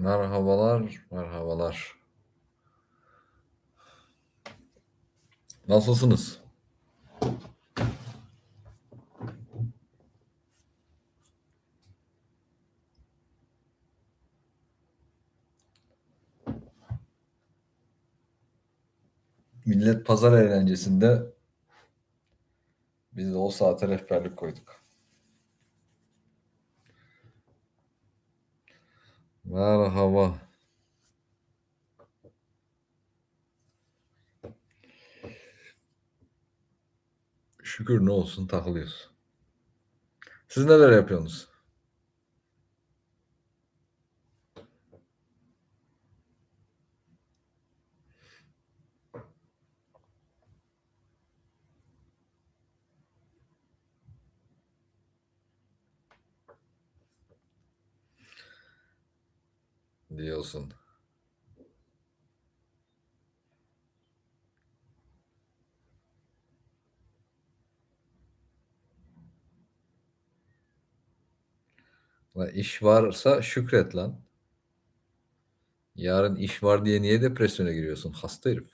Merhabalar, merhabalar. Nasılsınız? Millet pazar eğlencesinde biz de o saate rehberlik koyduk. Merhaba. Şükür ne olsun takılıyoruz. Siz neler yapıyorsunuz? Diyorsun. La iş varsa şükret lan. Yarın iş var diye niye depresyona giriyorsun? Hasta herif.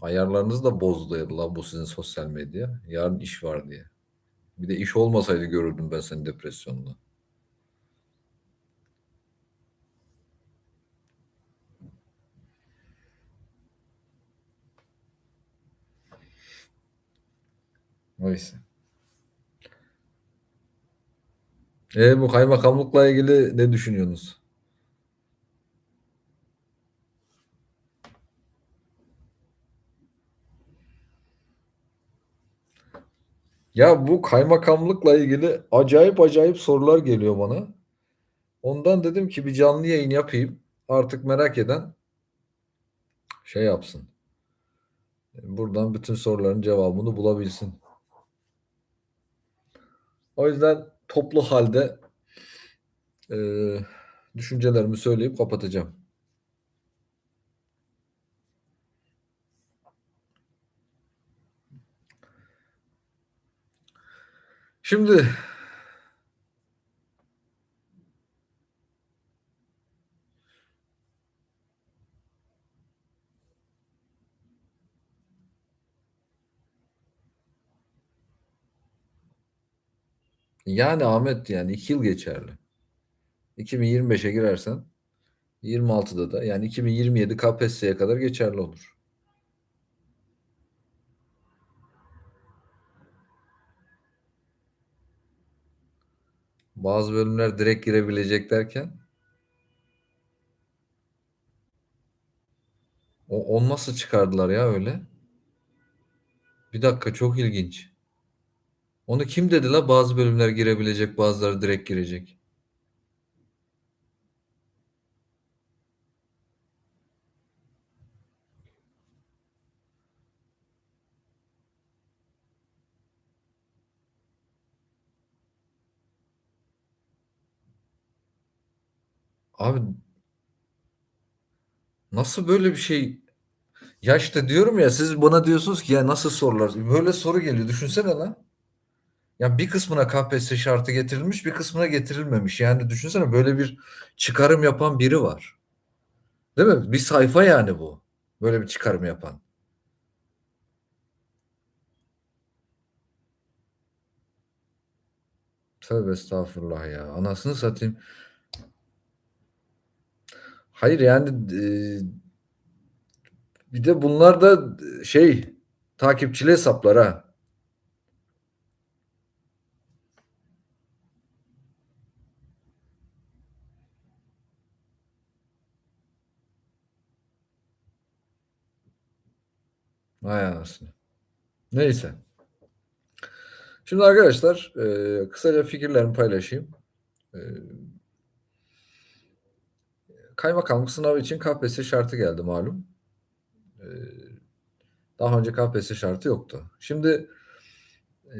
Ayarlarınızı da bozdu la bu sizin sosyal medya. Yarın iş var diye. Bir de iş olmasaydı görürdüm ben senin depresyonunu. Neyse. E bu kaymakamlıkla ilgili ne düşünüyorsunuz? Ya bu kaymakamlıkla ilgili acayip acayip sorular geliyor bana. Ondan dedim ki bir canlı yayın yapayım. Artık merak eden şey yapsın. Buradan bütün soruların cevabını bulabilsin. O yüzden toplu halde e, düşüncelerimi söyleyip kapatacağım. Şimdi yani Ahmet yani iki yıl geçerli. 2025'e girersen 26'da da yani 2027 KPSS'ye kadar geçerli olur. Bazı bölümler direkt girebilecek derken o, onu nasıl çıkardılar ya öyle? Bir dakika çok ilginç. Onu kim dedi la bazı bölümler girebilecek bazıları direkt girecek. Abi nasıl böyle bir şey? Ya işte diyorum ya siz bana diyorsunuz ki ya nasıl sorular? Böyle soru geliyor. Düşünsene lan. Ya bir kısmına KPSS şartı getirilmiş, bir kısmına getirilmemiş. Yani düşünsene böyle bir çıkarım yapan biri var. Değil mi? Bir sayfa yani bu. Böyle bir çıkarım yapan. Tövbe estağfurullah ya. Anasını satayım. Hayır yani e, bir de bunlar da şey takipçili hesaplar ha. Vay anasını. Neyse. Şimdi arkadaşlar e, kısaca fikirlerimi paylaşayım. E, kaymakamlık sınavı için KPSS şartı geldi malum. E, daha önce KPSS şartı yoktu. Şimdi e,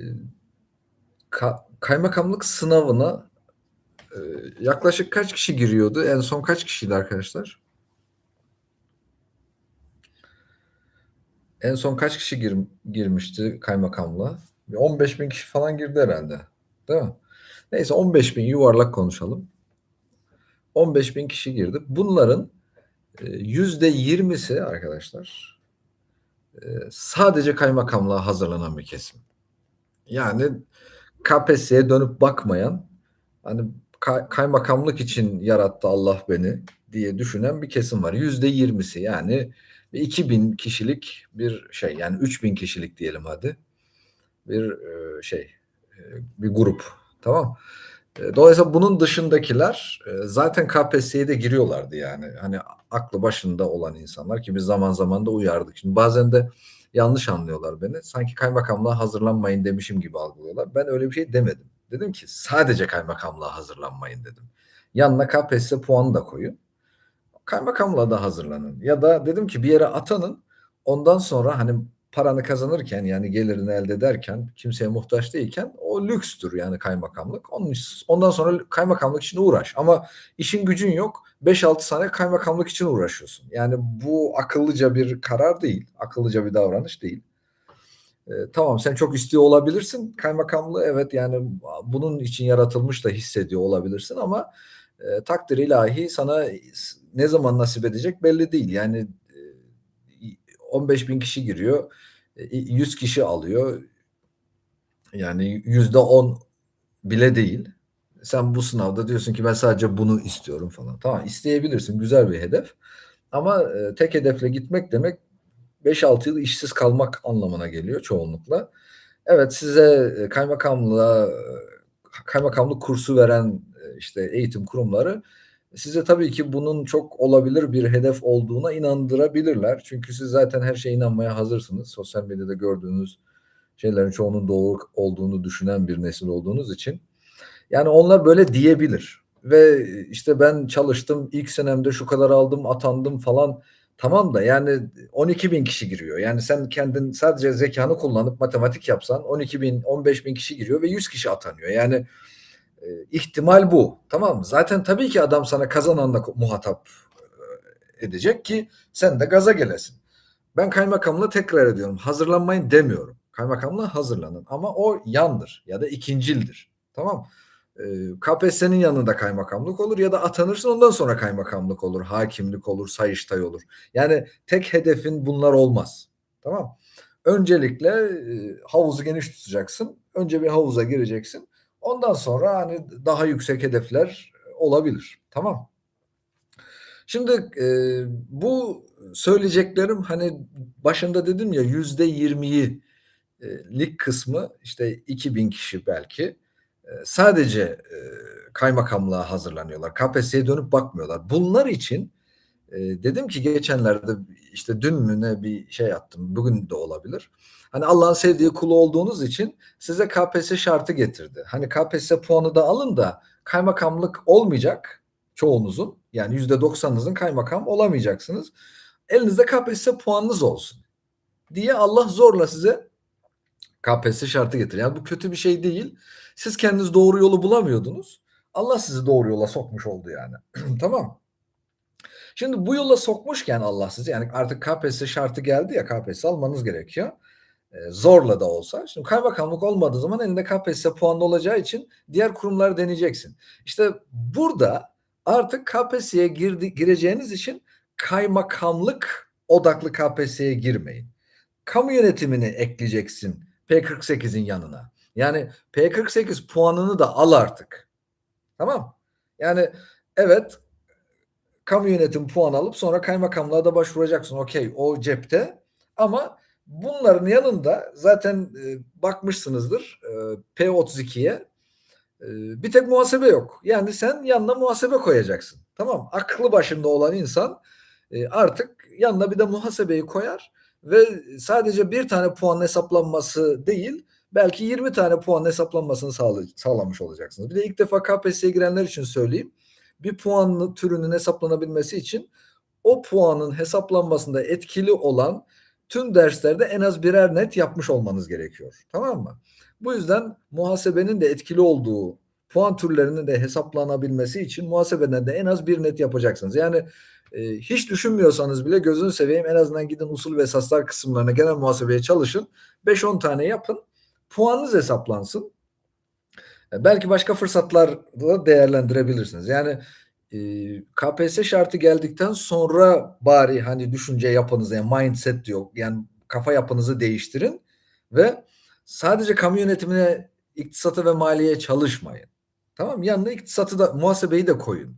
ka, kaymakamlık sınavına e, yaklaşık kaç kişi giriyordu? En son kaç kişiydi arkadaşlar? En son kaç kişi gir, girmişti kaymakamlığa? 15 bin kişi falan girdi herhalde. Değil mi? Neyse 15 bin yuvarlak konuşalım. 15.000 kişi girdi. Bunların e, %20'si arkadaşlar e, sadece kaymakamlığa hazırlanan bir kesim. Yani KPSS'ye dönüp bakmayan hani kay- kaymakamlık için yarattı Allah beni diye düşünen bir kesim var. Yüzde yirmisi yani 2000 kişilik bir şey yani 3000 kişilik diyelim hadi bir e, şey e, bir grup tamam. E, Dolayısıyla bunun dışındakiler zaten KPSS'ye de giriyorlardı yani. Hani aklı başında olan insanlar ki biz zaman zaman da uyardık. Şimdi bazen de yanlış anlıyorlar beni. Sanki kaymakamlığa hazırlanmayın demişim gibi algılıyorlar. Ben öyle bir şey demedim. Dedim ki sadece kaymakamlığa hazırlanmayın dedim. Yanına KPSS puanı da koyun. Kaymakamlığa da hazırlanın. Ya da dedim ki bir yere atanın. Ondan sonra hani paranı kazanırken yani gelirini elde ederken kimseye muhtaç değilken o lükstür yani kaymakamlık. Onun, ondan sonra kaymakamlık için uğraş. Ama işin gücün yok. 5-6 sene kaymakamlık için uğraşıyorsun. Yani bu akıllıca bir karar değil. Akıllıca bir davranış değil. Ee, tamam sen çok istiyor olabilirsin. Kaymakamlığı evet yani bunun için yaratılmış da hissediyor olabilirsin ama e, takdir ilahi sana ne zaman nasip edecek belli değil. Yani e, 15 bin kişi giriyor. 100 kişi alıyor. Yani yüzde 10 bile değil. Sen bu sınavda diyorsun ki ben sadece bunu istiyorum falan. Tamam isteyebilirsin. Güzel bir hedef. Ama e, tek hedefle gitmek demek 5-6 yıl işsiz kalmak anlamına geliyor çoğunlukla. Evet size e, kaymakamlığa e, kaymakamlık kursu veren e, işte eğitim kurumları size tabii ki bunun çok olabilir bir hedef olduğuna inandırabilirler. Çünkü siz zaten her şeye inanmaya hazırsınız. Sosyal medyada gördüğünüz şeylerin çoğunun doğru olduğunu düşünen bir nesil olduğunuz için. Yani onlar böyle diyebilir. Ve işte ben çalıştım ilk senemde şu kadar aldım atandım falan tamam da yani 12 bin kişi giriyor. Yani sen kendin sadece zekanı kullanıp matematik yapsan 12 bin 15 bin kişi giriyor ve 100 kişi atanıyor. Yani ihtimal bu. Tamam mı? Zaten tabii ki adam sana kazananla muhatap e, edecek ki sen de gaza gelesin. Ben kaymakamlığı tekrar ediyorum. Hazırlanmayın demiyorum. Kaymakamlığa hazırlanın ama o yandır ya da ikincildir. Tamam e, KPSS'nin yanında kaymakamlık olur ya da atanırsın ondan sonra kaymakamlık olur, hakimlik olur, sayıştay olur. Yani tek hedefin bunlar olmaz. Tamam. Öncelikle e, havuzu geniş tutacaksın. Önce bir havuza gireceksin. Ondan sonra hani daha yüksek hedefler olabilir. Tamam. Şimdi e, bu söyleyeceklerim hani başında dedim ya yüzde yirmiyi lik kısmı işte 2000 kişi belki e, sadece e, kaymakamlığa hazırlanıyorlar. KPSS'ye dönüp bakmıyorlar. Bunlar için e, dedim ki geçenlerde işte dün mü ne bir şey attım. Bugün de olabilir. Hani Allah'ın sevdiği kulu olduğunuz için size KPSS şartı getirdi. Hani KPSS puanı da alın da kaymakamlık olmayacak çoğunuzun. Yani yüzde doksanınızın kaymakam olamayacaksınız. Elinizde KPSS puanınız olsun diye Allah zorla size KPSS şartı getir. Yani bu kötü bir şey değil. Siz kendiniz doğru yolu bulamıyordunuz. Allah sizi doğru yola sokmuş oldu yani. tamam. Şimdi bu yola sokmuşken Allah sizi yani artık KPSS şartı geldi ya KPSS almanız gerekiyor. Ee, zorla da olsa. Şimdi kaymakamlık olmadığı zaman elinde KPSS puanlı olacağı için diğer kurumları deneyeceksin. İşte burada artık KPSS'ye gireceğiniz için kaymakamlık odaklı KPSS'ye girmeyin. Kamu yönetimini ekleyeceksin P48'in yanına. Yani P48 puanını da al artık. Tamam. Yani evet kamu yönetim puan alıp sonra kaymakamlığa da başvuracaksın. Okey o cepte ama bunların yanında zaten e, bakmışsınızdır e, P32'ye e, bir tek muhasebe yok. Yani sen yanına muhasebe koyacaksın. Tamam aklı başında olan insan e, artık yanına bir de muhasebeyi koyar ve sadece bir tane puan hesaplanması değil belki 20 tane puan hesaplanmasını sağla- sağlamış olacaksınız. Bir de ilk defa KPSS'ye girenler için söyleyeyim. Bir puanlı türünün hesaplanabilmesi için o puanın hesaplanmasında etkili olan tüm derslerde en az birer net yapmış olmanız gerekiyor. Tamam mı? Bu yüzden muhasebenin de etkili olduğu puan türlerinin de hesaplanabilmesi için muhasebeden de en az bir net yapacaksınız. Yani e, hiç düşünmüyorsanız bile gözünü seveyim en azından gidin usul ve esaslar kısımlarına genel muhasebeye çalışın. 5-10 tane yapın puanınız hesaplansın. E, belki başka fırsatlar da değerlendirebilirsiniz. Yani eee, KPSS şartı geldikten sonra bari hani düşünce yapınızı yani mindset diyor yani kafa yapınızı değiştirin ve sadece kamu yönetimine, iktisata ve maliyeye çalışmayın. Tamam? Yanına iktisatı da muhasebeyi de koyun.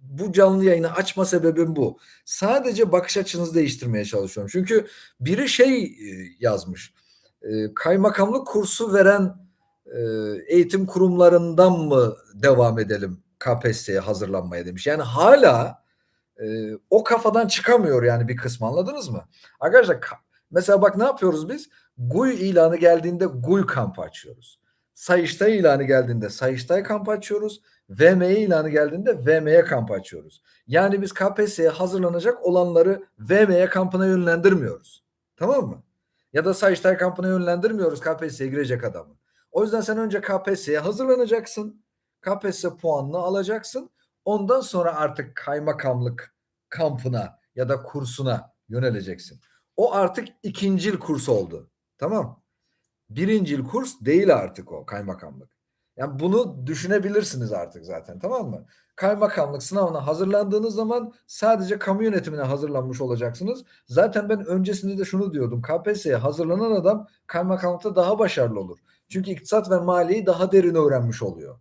Bu canlı yayını açma sebebim bu. Sadece bakış açınızı değiştirmeye çalışıyorum. Çünkü biri şey eee, yazmış. Kaymakamlık kursu veren eğitim kurumlarından mı devam edelim KPSS'ye hazırlanmaya demiş. Yani hala eee, o kafadan çıkamıyor yani bir kısmı anladınız mı? Arkadaşlar ka- mesela bak ne yapıyoruz biz? GUY ilanı geldiğinde GUY kampı açıyoruz. Sayıştay ilanı geldiğinde Sayıştay kampı açıyoruz. VME ilanı geldiğinde VME kampı açıyoruz. Yani biz KPSS'ye hazırlanacak olanları VME kampına yönlendirmiyoruz. Tamam mı? Ya da Sayıştay kampına yönlendirmiyoruz KPSS'ye girecek adamı. O yüzden sen önce KPSS'ye hazırlanacaksın. KPSS puanını alacaksın. Ondan sonra artık kaymakamlık kampına ya da kursuna yöneleceksin. O artık ikincil kurs oldu. Tamam. Birincil kurs değil artık o kaymakamlık. Yani bunu düşünebilirsiniz artık zaten tamam mı? Kaymakamlık sınavına hazırlandığınız zaman sadece kamu yönetimine hazırlanmış olacaksınız. Zaten ben öncesinde de şunu diyordum. KPSS'ye hazırlanan adam kaymakamlıkta daha başarılı olur. Çünkü iktisat ve maliyeyi daha derin öğrenmiş oluyor.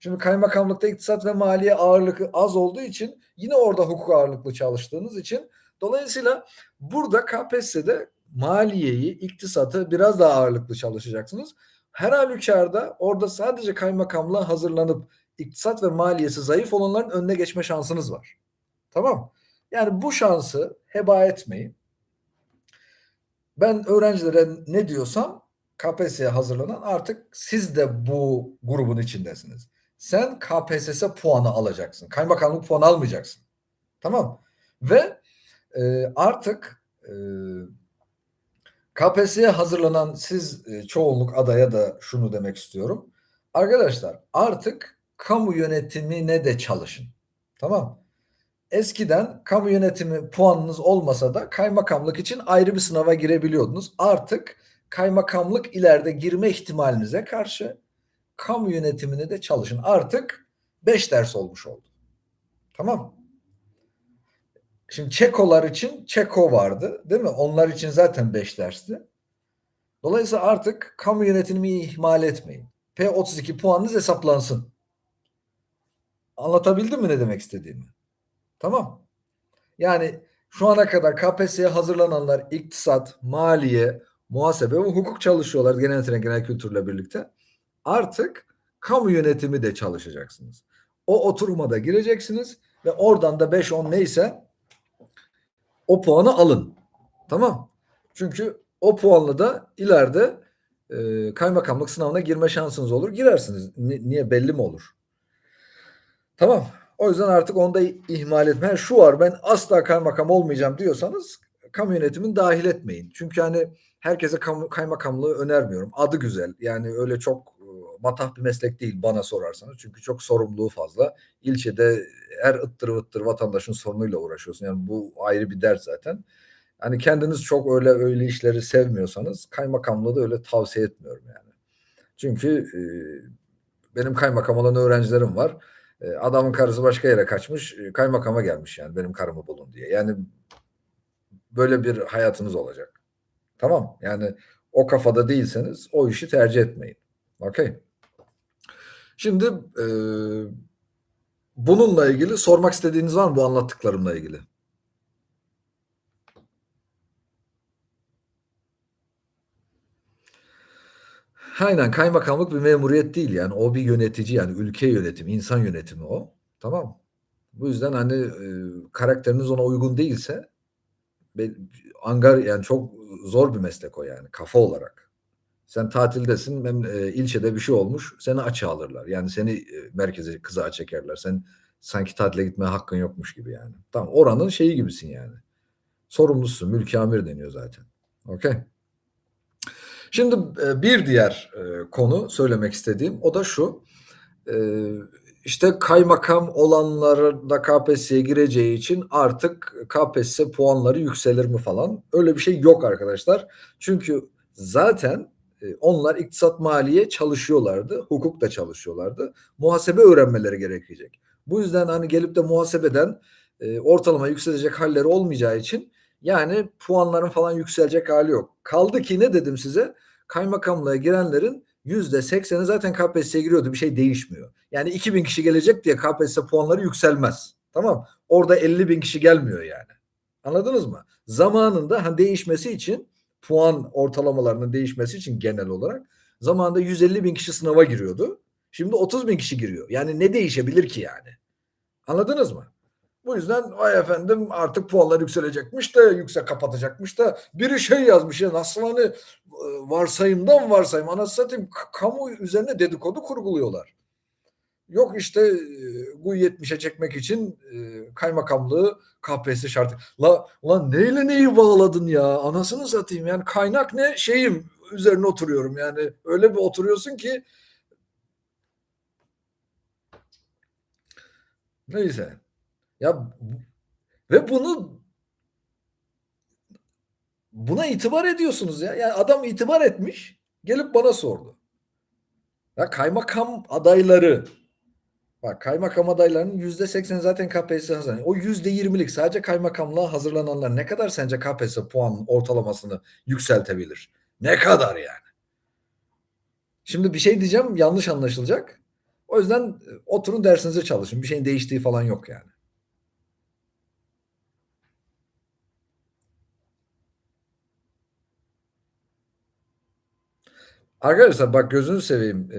Şimdi kaymakamlıkta iktisat ve maliye ağırlığı az olduğu için yine orada hukuk ağırlıklı çalıştığınız için dolayısıyla burada KPSS'de maliyeyi, iktisatı biraz daha ağırlıklı çalışacaksınız. Her halükarda orada sadece kaymakamlığa hazırlanıp iktisat ve maliyesi zayıf olanların önüne geçme şansınız var. Tamam. Yani bu şansı heba etmeyin. Ben öğrencilere ne diyorsam KPSS'ye hazırlanan artık siz de bu grubun içindesiniz. Sen KPSS puanı alacaksın. Kaymakamlık puanı almayacaksın. Tamam. Ve e, artık e, KPSS'ye hazırlanan siz e, çoğunluk adaya da şunu demek istiyorum. Arkadaşlar artık kamu yönetimine de çalışın. Tamam. Eskiden kamu yönetimi puanınız olmasa da kaymakamlık için ayrı bir sınava girebiliyordunuz. Artık kaymakamlık ileride girme ihtimalinize karşı kamu yönetimine de çalışın. Artık 5 ders olmuş oldu. Tamam. Şimdi Çekolar için Çeko vardı değil mi? Onlar için zaten 5 dersti. Dolayısıyla artık kamu yönetimini ihmal etmeyin. P32 puanınız hesaplansın. Anlatabildim mi ne demek istediğimi? Tamam. Yani şu ana kadar KPSS'ye hazırlananlar iktisat, maliye, muhasebe ve hukuk çalışıyorlar genel yetenek, genel kültürle birlikte. Artık kamu yönetimi de çalışacaksınız. O oturuma da gireceksiniz ve oradan da 5-10 neyse o puanı alın. Tamam. Çünkü o puanla da ileride e, kaymakamlık sınavına girme şansınız olur. Girersiniz. Ni- niye belli mi olur? Tamam. O yüzden artık onu da ihmal etme. Şu var ben asla kaymakam olmayacağım diyorsanız kamu yönetimini dahil etmeyin. Çünkü hani herkese kaymakamlığı önermiyorum. Adı güzel. Yani öyle çok e, matah bir meslek değil bana sorarsanız. Çünkü çok sorumluluğu fazla. İlçede her ıttır vıttır vatandaşın sorunuyla uğraşıyorsun. Yani bu ayrı bir dert zaten. Hani kendiniz çok öyle öyle işleri sevmiyorsanız kaymakamlığı da öyle tavsiye etmiyorum yani. Çünkü e, benim kaymakam olan öğrencilerim var. E, adamın karısı başka yere kaçmış, e, kaymakama gelmiş yani benim karımı bulun diye. Yani böyle bir hayatınız olacak. Tamam yani o kafada değilseniz o işi tercih etmeyin. Okey. Şimdi e, bununla ilgili sormak istediğiniz var mı bu anlattıklarımla ilgili? Aynen kaymakamlık bir memuriyet değil yani o bir yönetici yani ülke yönetimi, insan yönetimi o. Tamam. Bu yüzden hani e, karakteriniz ona uygun değilse angar yani çok zor bir meslek o yani kafa olarak. Sen tatildesin, mem- e, ilçede bir şey olmuş, seni açığa alırlar. Yani seni e, merkeze kıza çekerler. Sen sanki tatile gitmeye hakkın yokmuş gibi yani. Tamam oranın şeyi gibisin yani. Sorumlusun, mülki amir deniyor zaten. Okey. Şimdi e, bir diğer e, konu söylemek istediğim o da şu. E, işte kaymakam olanların da KPSS'ye gireceği için artık KPSS puanları yükselir mi falan. Öyle bir şey yok arkadaşlar. Çünkü zaten e, onlar iktisat maliye çalışıyorlardı. Hukuk da çalışıyorlardı. Muhasebe öğrenmeleri gerekecek. Bu yüzden hani gelip de muhasebeden e, ortalama yükselecek halleri olmayacağı için yani puanların falan yükselecek hali yok. Kaldı ki ne dedim size? Kaymakamlığa girenlerin yüzde sekseni zaten KPSS'ye giriyordu. Bir şey değişmiyor. Yani 2000 kişi gelecek diye KPSS puanları yükselmez. Tamam. Orada 50 bin kişi gelmiyor yani. Anladınız mı? Zamanında hani değişmesi için puan ortalamalarının değişmesi için genel olarak zamanında 150 bin kişi sınava giriyordu. Şimdi 30 bin kişi giriyor. Yani ne değişebilir ki yani? Anladınız mı? Bu yüzden vay efendim artık puanlar yükselecekmiş de yüksek kapatacakmış da biri şey yazmış ya nasıl hani e, varsayımdan varsayım anasını satayım kamu üzerine dedikodu kurguluyorlar. Yok işte e, bu 70'e çekmek için e, kaymakamlığı KPSS şartı. La, ulan neyle neyi bağladın ya? Anasını satayım yani kaynak ne? Şeyim üzerine oturuyorum yani. Öyle bir oturuyorsun ki neyse. Ya ve bunu buna itibar ediyorsunuz ya. Yani adam itibar etmiş, gelip bana sordu. Ya kaymakam adayları Bak kaymakam adaylarının yüzde seksen zaten KPSS hazırlanıyor. O yüzde yirmilik sadece kaymakamlığa hazırlananlar ne kadar sence KPSS puan ortalamasını yükseltebilir? Ne kadar yani? Şimdi bir şey diyeceğim yanlış anlaşılacak. O yüzden e, oturun dersinize çalışın. Bir şeyin değiştiği falan yok yani. Arkadaşlar bak gözünü seveyim. Ee,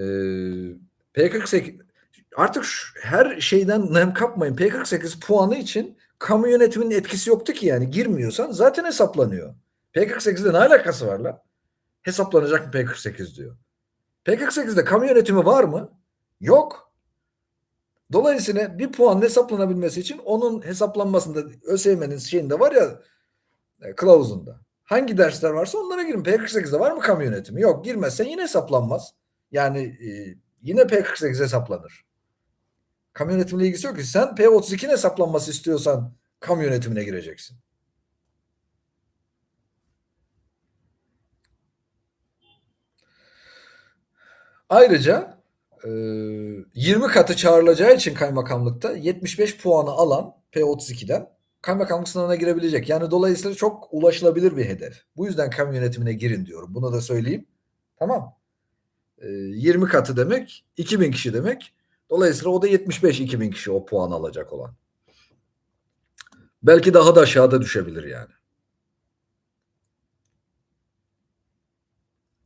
P48 artık şu- her şeyden nem kapmayın. P48 puanı için kamu yönetiminin etkisi yoktu ki yani girmiyorsan zaten hesaplanıyor. P48'de ne alakası var lan? Hesaplanacak mı P48 diyor. P48'de kamu yönetimi var mı? Yok. Dolayısıyla bir puan hesaplanabilmesi için onun hesaplanmasında ÖSYM'nin şeyinde var ya e, kılavuzunda. Hangi dersler varsa onlara girin. P48'de var mı kamu yönetimi? Yok. Girmezsen yine hesaplanmaz. Yani e, yine P48 hesaplanır. Kamu yönetimiyle ilgisi yok ki. Sen P32'nin hesaplanması istiyorsan kamu yönetimine gireceksin. Ayrıca e, 20 katı çağrılacağı için kaymakamlıkta 75 puanı alan P32'den kaymakamlık sınavına girebilecek. Yani dolayısıyla çok ulaşılabilir bir hedef. Bu yüzden kamu yönetimine girin diyorum. Bunu da söyleyeyim. Tamam. E, 20 katı demek 2000 kişi demek. Dolayısıyla o da 75 2000 kişi o puan alacak olan. Belki daha da aşağıda düşebilir yani.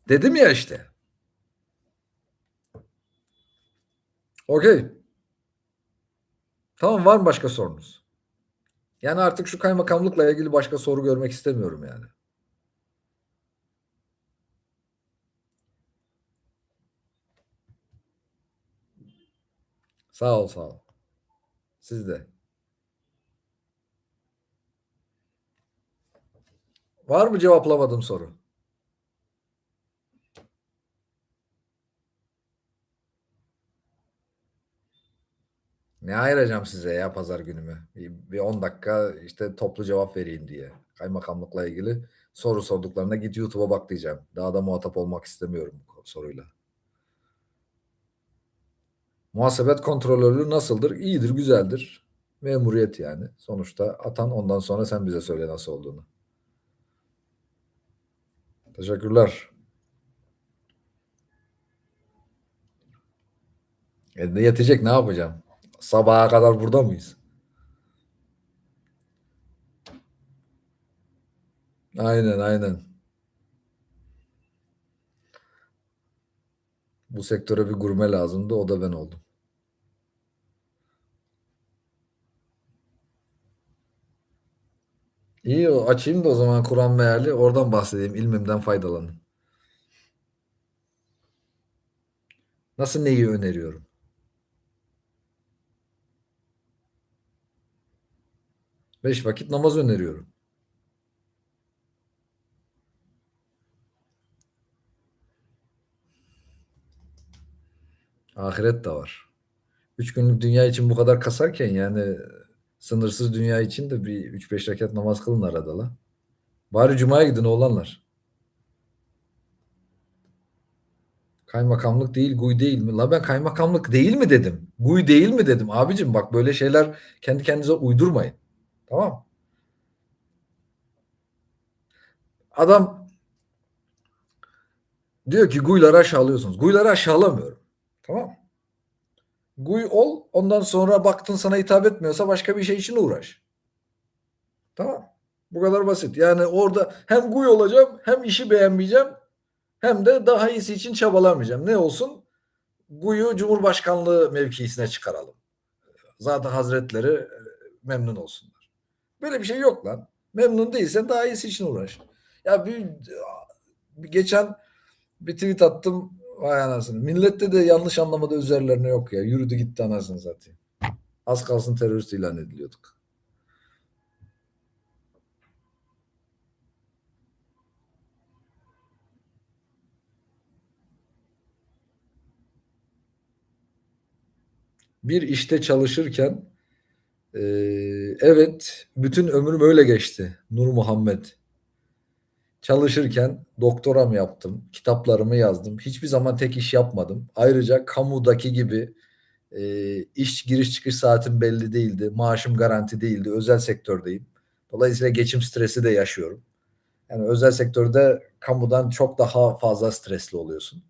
Dedim ya işte. Okey. Tamam var mı başka sorunuz? Yani artık şu kaymakamlıkla ilgili başka soru görmek istemiyorum yani. Sağ ol, sağ ol. Siz de. Var mı cevaplamadığım soru? Ne ayıracağım size ya pazar günümü? Bir, bir 10 dakika işte toplu cevap vereyim diye. Kaymakamlıkla ilgili soru sorduklarına git YouTube'a bak diyeceğim. Daha da muhatap olmak istemiyorum bu soruyla. Muhasebet kontrolörlüğü nasıldır? İyidir, güzeldir. Memuriyet yani. Sonuçta atan ondan sonra sen bize söyle nasıl olduğunu. Teşekkürler. E, yetecek ne yapacağım? Sabaha kadar burada mıyız? Aynen aynen. Bu sektöre bir gurme lazımdı. O da ben oldum. İyi. Açayım da o zaman Kur'an meali. Oradan bahsedeyim. İlmimden faydalanın. Nasıl neyi öneriyorum? Beş vakit namaz öneriyorum. Ahiret de var. Üç günlük dünya için bu kadar kasarken yani sınırsız dünya için de bir üç beş rekat namaz kılın arada la. Bari cumaya gidin oğlanlar. Kaymakamlık değil, GUY değil mi? La ben kaymakamlık değil mi dedim. GUY değil mi dedim. Abicim bak böyle şeyler kendi kendinize uydurmayın. Tamam. Adam diyor ki GUY'ları aşağılıyorsunuz. GUY'ları aşağılamıyorum. Tamam. GUY ol ondan sonra baktın sana hitap etmiyorsa başka bir şey için uğraş. Tamam. Bu kadar basit. Yani orada hem GUY olacağım hem işi beğenmeyeceğim hem de daha iyisi için çabalamayacağım. Ne olsun? GUY'u Cumhurbaşkanlığı mevkisine çıkaralım. Zaten hazretleri e, memnun olsunlar. Böyle bir şey yok lan. Memnun değilsen daha iyisi için uğraş. Ya bir, bir geçen bir tweet attım. Vay anasını. Millette de yanlış anlamada üzerlerine yok ya. Yürüdü gitti anasını satayım. Az kalsın terörist ilan ediliyorduk. bir işte çalışırken e, evet bütün ömrüm öyle geçti. Nur Muhammed. Çalışırken doktoram yaptım. Kitaplarımı yazdım. Hiçbir zaman tek iş yapmadım. Ayrıca kamudaki gibi e, iş giriş çıkış saatim belli değildi. Maaşım garanti değildi. Özel sektördeyim. Dolayısıyla geçim stresi de yaşıyorum. Yani özel sektörde kamudan çok daha fazla stresli oluyorsun.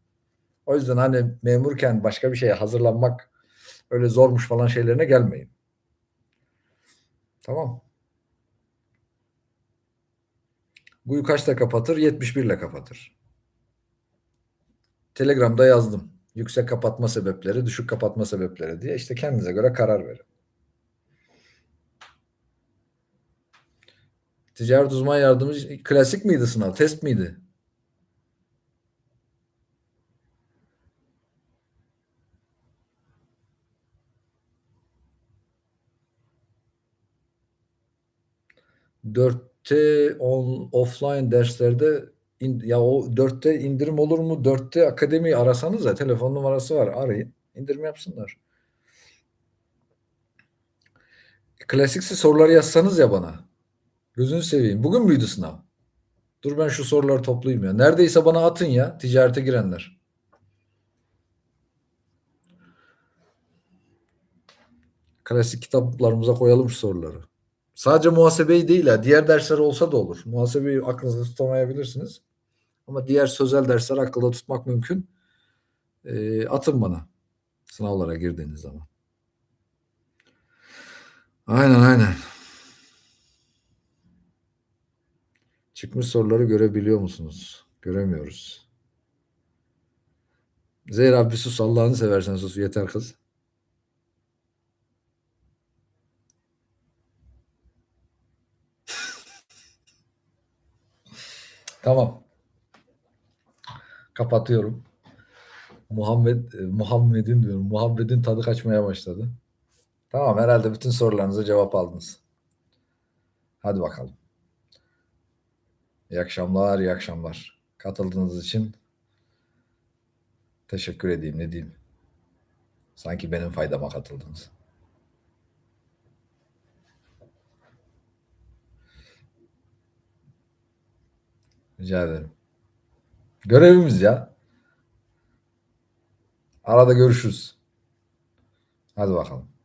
O yüzden hani memurken başka bir şeye hazırlanmak öyle zormuş falan şeylerine gelmeyin. Tamam. Guyu kaçta kapatır? 71 ile kapatır. Telegram'da yazdım. Yüksek kapatma sebepleri, düşük kapatma sebepleri diye. İşte kendinize göre karar verin. Ticaret uzman yardımcı klasik miydi sınav? Test miydi? Dörtte on, offline derslerde in, ya o dörtte indirim olur mu? Dörtte akademi arasanız da telefon numarası var. Arayın. indirim yapsınlar. Klasikse soruları yazsanız ya bana. Gözünü seveyim. Bugün müydü sınav? Dur ben şu soruları toplayayım ya. Neredeyse bana atın ya ticarete girenler. Klasik kitaplarımıza koyalım şu soruları. Sadece muhasebeyi değil ha. Diğer dersler olsa da olur. Muhasebeyi aklınızda tutamayabilirsiniz. Ama diğer sözel dersler akılda tutmak mümkün. E, atın bana. Sınavlara girdiğiniz zaman. Aynen aynen. Çıkmış soruları görebiliyor musunuz? Göremiyoruz. Zehra bir sus Allah'ını seversen sus yeter kız. Tamam. Kapatıyorum. Muhammed e, Muhammed'in diyorum. Muhammed'in tadı kaçmaya başladı. Tamam herhalde bütün sorularınıza cevap aldınız. Hadi bakalım. İyi akşamlar, iyi akşamlar. Katıldığınız için teşekkür edeyim, ne diyeyim. Sanki benim faydama katıldınız. Rica ederim. Görevimiz ya. Arada görüşürüz. Hadi bakalım.